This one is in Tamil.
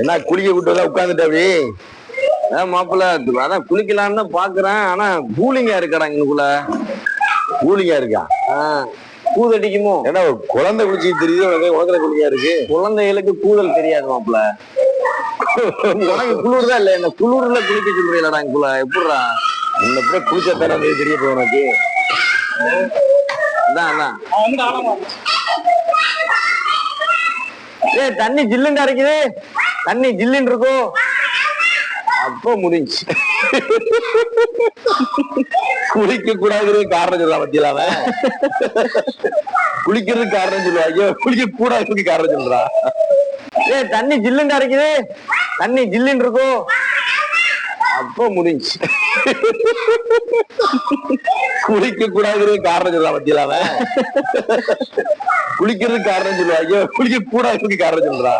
என்ன குளிக்க விட்டு உட்காந்துட்ட அப்படி மாப்பிள்ள அதான் குளிக்கலான்னு தான் பாக்குறேன். ஆனா கூலிங்கா இருக்கடா இங்கக்குள்ள கூலிங்கா இருக்கா? பூதடிக்குமோ ஏன்னா குழந்தை குளிச்சு தெரியுது உனக்கு? கூலிங்கா இருக்கு? குழந்தைகளுக்கு கூதல் தெரியாது மாப்பிள்ள. உனக்கு குளிர் தான் இல்ல? என்ன குளிர்ல குளிக்க சொல்றீங்களா இங்குள்ள எப்படிடா முன்ன பிற குளிச்சா இது தெரிய போய் உனக்கு? அதான் அதான் ஏய் தண்ணி ஜில்லுண்டா இருக்குது. தண்ணி ஜில்லுன்னு இருக்கும் அப்போ முடிஞ்சு. குளிக்க கூடாதுன்னு காரணம் சொல்லலாம் பத்தியில அவன்? குளிக்கிறதுக்கு காரணம் சொல்லுவாங்க குளிக்க கூடாதுக்கு காரணம் சொல்றா. ஏ தண்ணி ஜில்லுண்டா இருக்குது தண்ணி ஜில்லுன்னு இருக்கும் அப்போ முடிஞ்சு. குளிக்க கூடாதுன்னு காரணம் சொல்லலாம் பத்தியில அவன்? குளிக்கிறதுக்கு காரணம் சொல்லுவாங்க குளிக்க கூடாதுக்கு காரணம் சொல்றா.